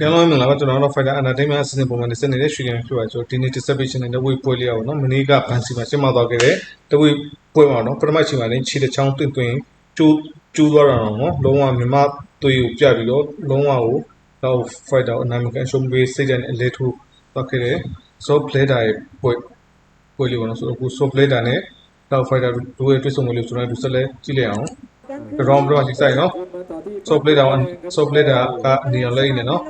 ကဲလုံးမင်္ဂလာပါကျွန်တော်တို့ Fighter Entertainment အစီအစဉ်ပုံမှန်နေစနေတဲ့ရွှေ game ဖြစ်ပါကျွန်တော်ဒီနေ့ distribution နဲ့ဝေးပွဲလေးရအောင်နော်မနေ့ကဘန်စီမှာရှင်းမသွားခဲ့တဲ့တဝေးပွဲမှာနော်ပထမချိန်မှာလည်းခြေတစ်ချောင်းတွင်တွင်ကျိုးကျိုးသွားတာတော့နော်လုံးဝမြမသွေးကိုပြပြီးတော့လုံးဝကိုတော့ Fighter ကိုအနာမကန်ရှုံးပေးစိတ်ဓာတ်နဲ့အလဲထိုးသွားခဲ့တယ် so player ရဲ့ပွဲပွဲလေးပေါ့နော်ဆိုတော့အခု so player နဲ့တော့ Fighter တို့ရဲ့တွေ့ဆုံမှုလေးကျွန်တော်တို့ဆက်လက်ကြည့်လိုက်အောင် round တော့ရှိဆိုင်နော် so player က so player ကနေရာလေးနေနော်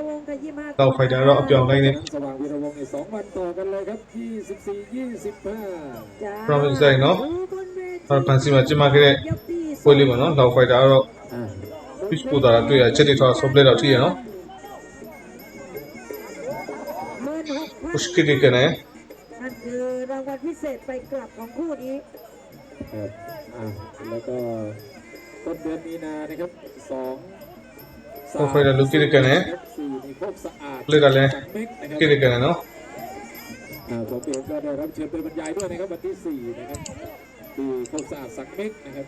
တော့ fighter တော့အပြောင်းလိုက်နဲ့ สว่างวีรวงศ์ในสองวันต่อกันเลยครับ 24 25 province ဆိုင်နော်အဲ့ပန်စီမှာကျင်းပခဲ့တဲ့ပွဲလေးပေါ့နော်လောက် fighter ကတော့ อ่า pitch ပို့တာတွေ့ရချက်တွေထောက် so play တော့ထိရနော် push kick တွေကနေ นั่นคือรางวัลพิเศษไปกลับของคู่นี้ ครับอ่าแล้วก็ต้นเดือนมีนานะครับ โอเไแลุกที่ดกันเนี่ยเลืออะไรที่ดีกันเนาะผมเองก็ได้รับเชิญเป็นบรรยายด้วยนะครับวันที่สี่นะครับดูโคสะอาดสักเม็ดนะครับ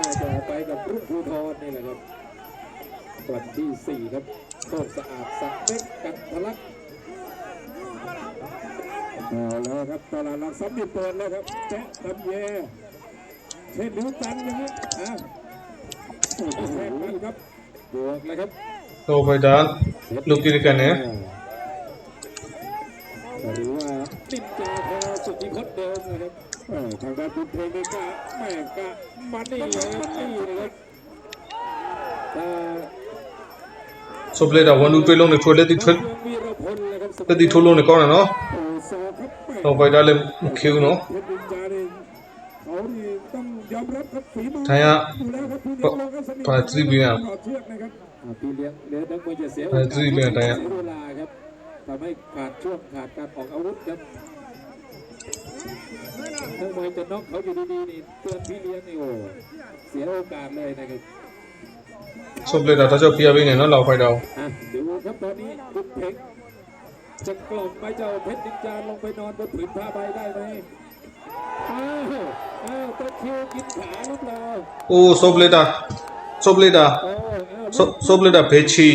น่าจะไปกับรุ่งภูทรนี่แหละครับวันที่สี่ครับโคสะอาดสักเม็ดกันทะลักเอาแล้วครับตลาดหลักทรัพย์นี่เปิดแล้วครับแจ๊ะทำเย่เช่นนิ้วตันนะฮะอะโอ้โหครับ โตไปดานลูกทีกันเนี่ยหรือติดตาพสุดที่คดเดิมนะครับทางด้านคุณเพลงนี่กะแม่กะมันนี่เลยนนี่เลยสบเลยดาวันดูไปลงในช่วร์เลยติดทัวร์แต่ติดทัว์ลงในก้อนนะเนาะต่อไปได้เลยคิวเนาะ ใช่ฮะปาจีเบียร์ตีเลี้ยงเลี้ยงนักมวยจะเสียเวลาเสียเวลาครับทำให้ขาดช่วงขาดการออกอาวุธครับนักมวยจะน็อกเขาอยู่ดีๆนี่เตือนพี่เลี้ยงนี่โอ้เสียโอกาสเลยนะครับชมเลยนะถ้าเจ้าเพียวิ่งเนี่ยนั่นเราไฟเดาเดี๋ยวครับตอนนี้คุณเพ็งจะกล่อมไปเจ้าเพชรนินจาลงไปนอนบนผืนผ้าใบได้ไหม အိုးဆိုပလက်တာဆိုပလက်တာဆိုပလက်တာဘေချီ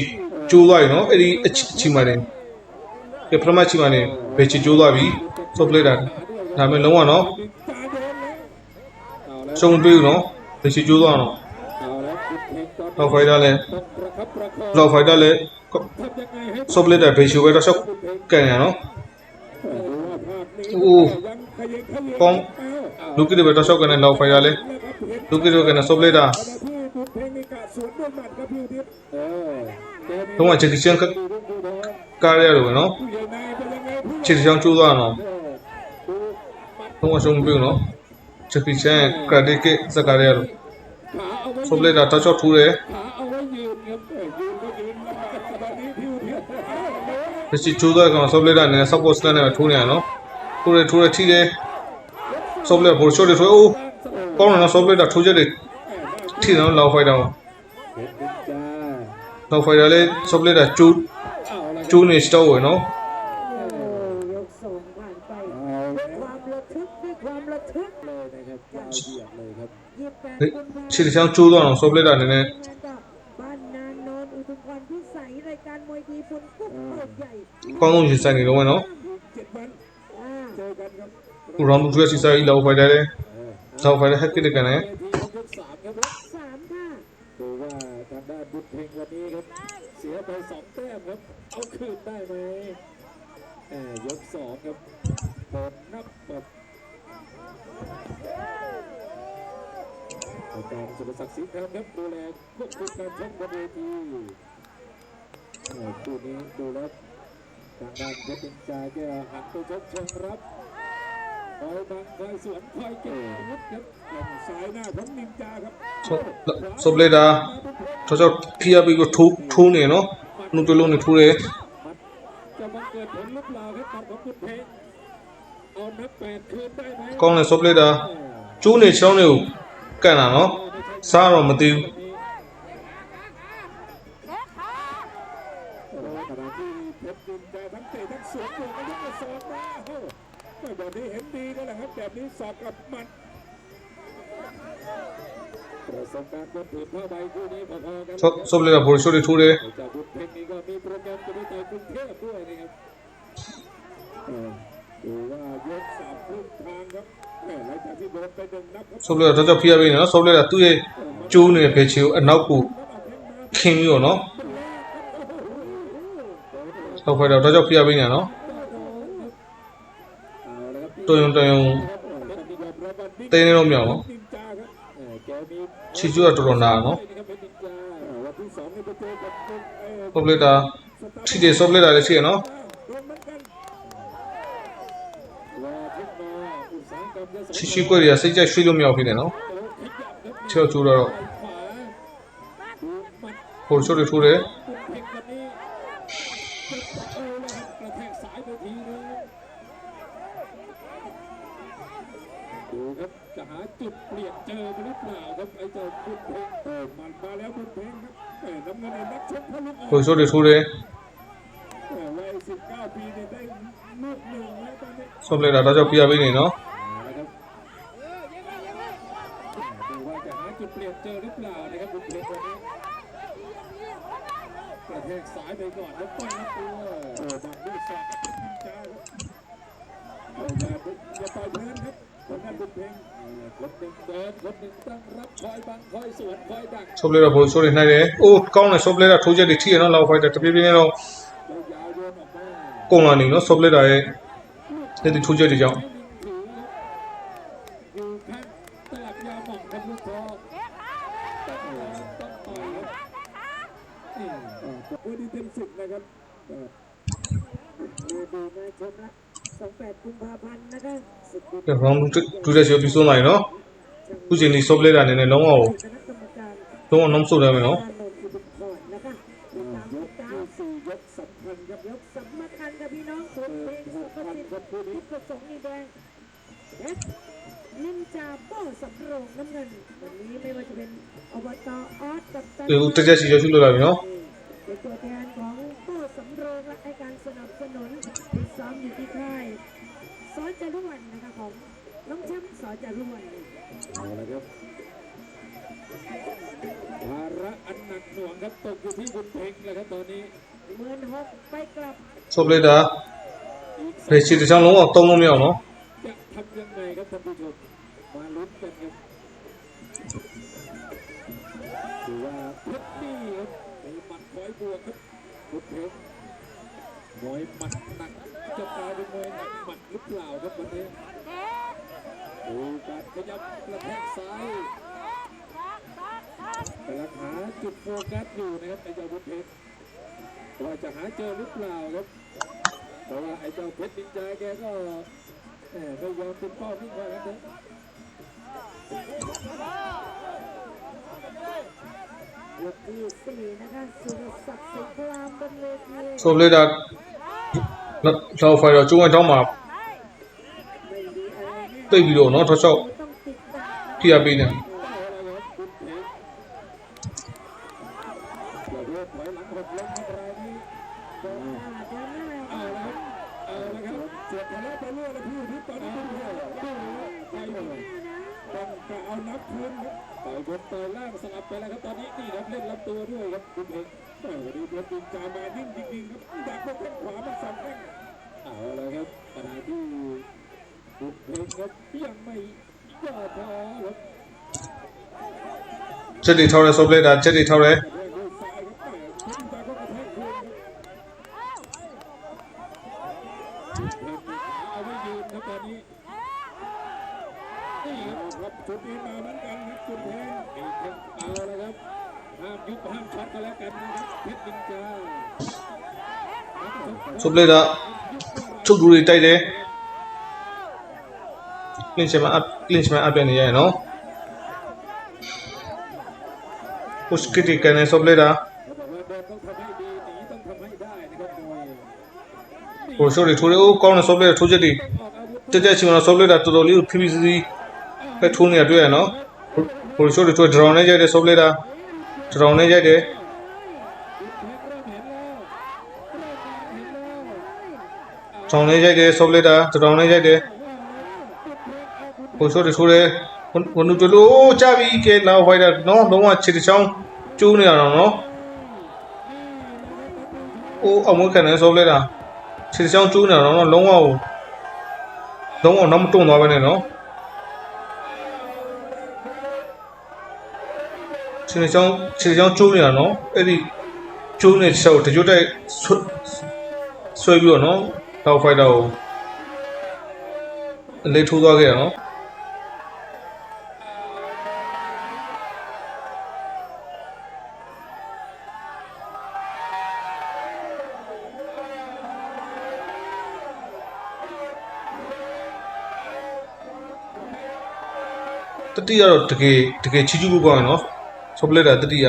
ကျိုးသွားပြီနော်အဲ့ဒီအချီမှတယ်ပြပထမချီမှတယ်ဘေချီကျိုးသွားပြီဆိုပလက်တာဒါမဲ့လုံးဝနော်ရှုံတွေးနော်ဘေချီကျိုးသွားနော်တော့ဖိုက်တာလဲတော့ဖိုက်တာလဲဆိုပလက်တာဘေချီပဲတော့ရှောက်ကန်ရနော်အိုးကောင်း လူကိတဲ့ဘက်တော့ရှောက်ကနေလောက်ဖိုင်ရလေလူကိတဲ့ကနေဆုပ်လိုက်တာတော့ချက်ချင်းကားရရတယ်နော်ချက်ချင်းကျိုးသွားတော့တော့ရှုံးပြီနော်ချက်ချင်းကရဒစ်ကစကားရရဆုပ်လိုက်တာတော့ချောက်ထူးတယ်ဖြစ်ချိုးသွားကောင်ဆုပ်လိုက်တာနည်း support stand နဲ့ထိုးနေရနော်ထိုးတယ်ထိုးတယ်ထိတယ် ဆော့ပလက်ဘောရှော့တွေဆိုအိုးကောင်းတယ်နော်ဆော့ပလက်တာထိုးချက်တွေထိတယ်နော်လောက်ဖိုက်တာကိုလောက်ဖိုက်တာလေဆော့ပလက်တာကျိုးကျိုးနေစတော့ဝင်နော်ခြေတစ်ချောင်းကျိုးသွားအောင်ဆော့ပလက်တာနည်းနည်းကောင်းကောင်းရင်ဆိုင်နေတော့မယ်နော် ร้องบุกเชื่อซีซ่าอีเราไฟได้เลยเราไฟได้แฮกกี้ด้วยกันนะเนนี้คเสียไปสองแต้มครับ เอาคืนได้ไหมแหมยกสองครับโดนนับแบบอาจารย์สุรศักดิ์ศรีแอมครับดูแลควบคุมการชกบนเวทีคู่นี้ดูแล้วทางด้านเพชรจินจาแกหันไปชกเชิงรับ คอยบังคอยสวนคอยเก็บอาวุธครับแข่งซ้ายหน้าของนินจาครับ so play တာတော့တော့ဖိရပြီးတော့ထိုးထိုးနေနော်နှုတ်တလုံးနဲ့ထိုးတယ် มัดจะมาเกิดผลหรือเปล่าครับหมัดของคุณเพชรเอานับแปดคืนได้ไหม ကောင်းတယ် so play တာကျိုးနေချောင်းတွေကိုကန်တာနော်စားတော့မသိဘူး นี้เห็นดีนั่นแหละครับแบบนี้สอกกับหมัด ประสบการณ์บนผืนผ้าใบคู่นี้พอๆกัน ဆော့ဆော့ပလက်တာဘော်ရှိုးတွေထိုးတယ် จากบุญเพ็งนี้ก็มีโปรแกรมจะไปต่อยกรุงเทพด้วยนะครับเออดูว่ายกสามครึ่งทางครับแหม่หลังจากที่โดนไปหนึ่งนับครับ ဆော့ပလက်တာတော့တော့ဖိရပေးနေနော်ဆော့ပလက်တာသူ့ရဲ့ကျိုးနေတဲ့ဖယ်ချီကိုအနောက်ကိုခင်းပြီးတော့နော်ဆော့ဖိုက်တာတော့တော့ဖိရပေးနေ တွင်တွင်တင်းနေတော့မြောက်နော်ချီကျူကတော်တော်နာနော်ပေါ်ပလက်တာထိတယ်ဆော့ပလက်တာလည်းရှိရနော်ချီချီကိုရီယာစိတ်ကြိုက်ရွှေ့လို့မရဘူးဖြစ်နေနော်ချော့ကျူတော့ဟိုချိုးတွေထိုးတယ် โค้ณสู้ดิสู้ดิส้มเลยนะเราจะพี่อาไปไหนเนาะ ဆော့ပလက်တာဘော်ရှိုးတွေနှိုက်တယ်အိုးကောင်းတယ်ဆော့ပလက်တာထိုးချက်တွေထိရနော်လောက်ဖိုက်တာတပြေးပြေးနဲ့တော့ แล้วยาวโยนออกมา ကုန်လာနေနော်ဆော့ပလက်တာရဲ့ဒီထိုးချက်တွေကြောင့် ให้ลิงถืออยู่ข้างตลับยาหม่องครับลูกทอต้องเออต้องต่อยครับนี่เออโอ้ดีเต็มสิบนะครับเออ ดูดูมาชมละ28กุมภาพันธ์นะ คะสุด ဒီဘောင်းတူတဲ့စီကိုပြီးဆုံးလာပြီနော်ခုချိန်ဒီဆော့ပလက်တာအနေနဲ့လုံးဝ คณะกรรมการ လုံးဝနှုံးဆုပ်တယ်မယ်နော် การนนท์อุดมพรนะคะติดตาม ย ติ ก ดตาม ที่สี่ยกสำคัญครับ ยกสำคัญกับพี่น้องคนเพลงสุภสิทธิ์ที่ประสงค์นีแดงและนินจาโป้สำโรงน้ำเงิน วันนี้ไม่ว่าจะเป็นอบตออสกับตัน ဒီဦးတက်တက်စီရောက်ရှိလို့လာပြီနော် เป็นตัวแทนของโป้ สำโรงและการสนับสนุนที่ซ้อมอยู่ที่ค่ายสอนจารุวนนะครับผมน้องเชมป์สอนจารุวนเอาละครับภาระอันหนักหน่วงครับตกอยู่ที่คุณเพ็งแล้วครับตอนนี้เมื่อนหกไปกลับชบเลยนะเรชิตช่างลงออกตรงลงไม่ออกเนาะจะทำยังไงครับท่านผู้ชมมาลุ้นกันครับถือว่าเพชรดีครับ ครับบุญเพ็งมวยหมัดหนักจะกลายเป็นมวยหนักหมัดหรือเปล่าครับวันนี้ดูการขยับกระแทกซ้ายกำลังหาจุดโฟกัสอยู่นะครับไอ้เจ้าบุญเพ็งว่าจะหาเจอหรือเปล่าครับเพราะว่าไอ้เจ้าเพชรดินใจแกก็แหมไม่ยอมเป็นป้านิ่งไว้แล้วนะยกที่สี่นะคะสุรศักดิ์สิงห์พรามบ นเวที ဆော့ပလက်တာလောက်ဖိုက်တော့ကျုံးဝဲချောင်းမှာ ไม่มีอะไรแน่ တိတ်ပြီးတော့နော်ထောက်ချောက် ต้องติดตาม ဖိရပေးနေ เ อาละครับคุณเพชรอย่าเรียกถอยหลังหดล้มอะไรนี้ เดินหน้าเดินหน้า เอาละครับเอาละครับเสียบทะเลาะไปเรื่อยแล้วพี่ที่ตอนนี้คุณเพชรดูไปเลยต้องจะเอานับคืนครับต่อยบนต่อยล่างสลับไปแล้วครับตอนนี้นี่ครับเล่นลำตัวด้วยครับคุณเพชรโอ้โหดูเพชรดินจามานิ่งจริงๆครับดักบนแข้งขวามันสั่นแข้งเอาละครับขณะที่ บุกเพลงครับยังไม่ย่อท้อครับ ချက်တွေထောက်တယ်ဆော့ပလက်တာချက်တွေထောက်တ ครับชุดนี้มาเหมือนกันครับคุณเพลงอีกครับเอาละครับห้ามยุบห้ามช็อตกันแล้วกันนะครับเพชรดินจา ဆော့ပလက်တာချုပ်တူတွေတိုက်တယ်ကလင်ချ်မန်အပ်ကလင်ချ်မန်အပ်ပြန်နေရရနော် push kick တွေကန်နေဆော့ပလက်တာ เขาบอกว่าเดินต้องทำให้ดีหนีต้องทำให้ได้นะครับมวย ဘော်ရှိုးတွေထိုးတယ်အိုးကောင်းတယ်ဆော့ပလက်ထိုးချက်တွေ ออกอาวุธ တက်တက်ချင်တော့ဆော့ပလက်တာတော်တော်လေးဖိဖိစီစီ ဖက်ထိုးနေတာတွေ့ရနော်ဟိုရှို့တွေတွေ့ဒရောင်းနဲ့ရိုက်တယ်ဆုပ်လိုက်တာဒရောင်းနဲ့ရိုက်တယ်ဒရောင်းနဲ့ရိုက်တယ်ဆုပ်လိုက်တာဒရောင်းနဲ့ရိုက်တယ်ဟိုရှို့တွေထိုးတယ်ဟိုနူတို့လိုကြပြီကဲနောက်ဝိုက်တာနော်လုံးဝခြေတစ်ချောင်းကျိုးနေတာနော်ိုးအောင်မခံနဲ့ဆုံးလဲတာခြေချောင်းကျိုးနေတော့လုံးဝလုံးဝတော့မတွန့်သွားပဲနဲ့နော် ခြေတစ်ချောင်းခြေတစ်ချောင်းကျိုးနေရနော်အဲ့ဒီကျိုးနေချက်ကိုတကြွတိုက်ဆွဆွဲပြီးတော့နော်နောက်ဖိုက်တာကိုအလေးထိုးသွားခဲ့ရနော်တတိယတော့တကယ်တကယ်ချီချူဖို့ကောင်းရနော် ဆောပလက်တာတတိယ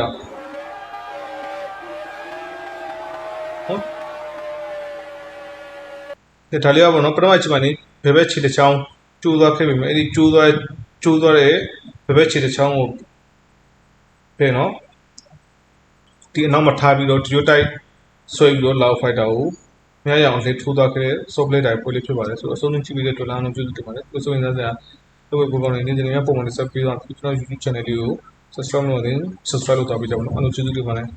ဟုတ်ဒီဒါလေးကပေါ့နော်ပထမချိန်မှာနေဘယ်ဘက်ခြေတစ်ချောင်းကျိုးသွားခဲ့ပြီမယ်အဲ့ဒီကျိုးသွားကျိုးသွားတဲ့ဘယ်ဘက်ခြေတစ်ချောင်းကိုဖယ်နော်ဒီအနောက်မှာထားပြီးတော့ဒီလိုတိုက်ဆွဲပြီးတော့လောက်ဖိုက်တာကိုမြရအောင်လေးထိုးသွားခဲ့တဲ့ဆောပလက်တာပွဲလေးဖြစ်ပါတယ်ဆိုတော့အဆုံးသင်းကြည့်ပြီးတဲ့ဒေါ်လာအောင်ပြုစုတင်ပါတယ်ကိုဆိုရင်သားစရာတော့ဘုကောင်နေနေနေပုံမှန်ဆက်ပြီးတော့ကျွန်တော် YouTube channel လေးကို subscribe လုပ်နေ subscribe လုပ်တော့ပြကြပါဦး။အားလုံးကျေးဇူးတင်ပါတယ်